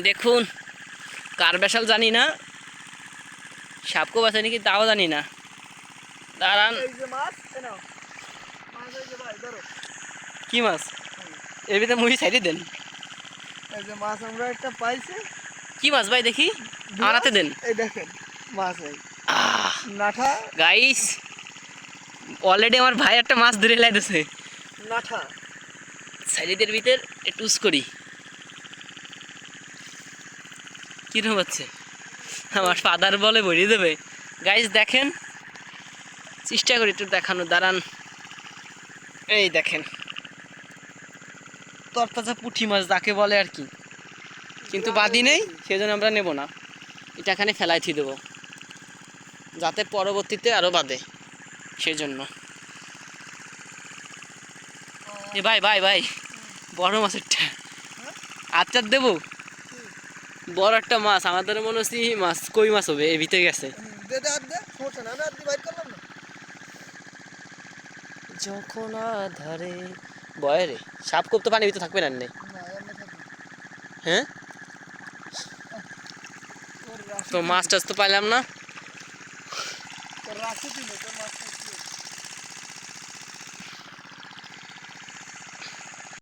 দেখুন কার বেশাল জানি না সাপকো বাঁচে নাকি তাও জানি না। দাঁড়ান। ভাই কি মাছ? এর ভিতরে মুড়ি সাইডে দেন। মাছ আমরা একটা পাইছি। কি মাছ ভাই দেখি? হাতে দেন। এই দেখেন মাছ আহ! নাঠা? গাইস অলরেডি আমার ভাই একটা মাছ ধরে লাইতেছে। নাঠা। সাইডের ভিতর একটু উস করি। কীরকম হচ্ছে? আমার ফাদার বলে ভরিয়ে দেবে। গাইস দেখেন। চেষ্টা করি একটু দেখানো, দাঁড়ান। এই দেখেন। তরতাজা পুঁটি মাছ যাকে বলে আর কি। কিন্তু বাদি নেই, সেজন্য আমরা নেব না। এটা এখানে ফেলাই থি দেবো। যাতে পরবর্তীতে আরও বাদে, সেজন্য। এ ভাই ভাই ভাই। বড় মাছেরটা। আচ্ছা দেবো? বড় একটা মাছ আমাদের মনে হচ্ছে মাছ কই মাছ হবে? এ ভিতরে গেছে। যখন আধারে বয়রে সাপ কোপ তো পানির ভিতরে থাকবে না নে না এমনি থাকবে হ্যাঁ? তো মাছ টাছ তো পাইলাম না।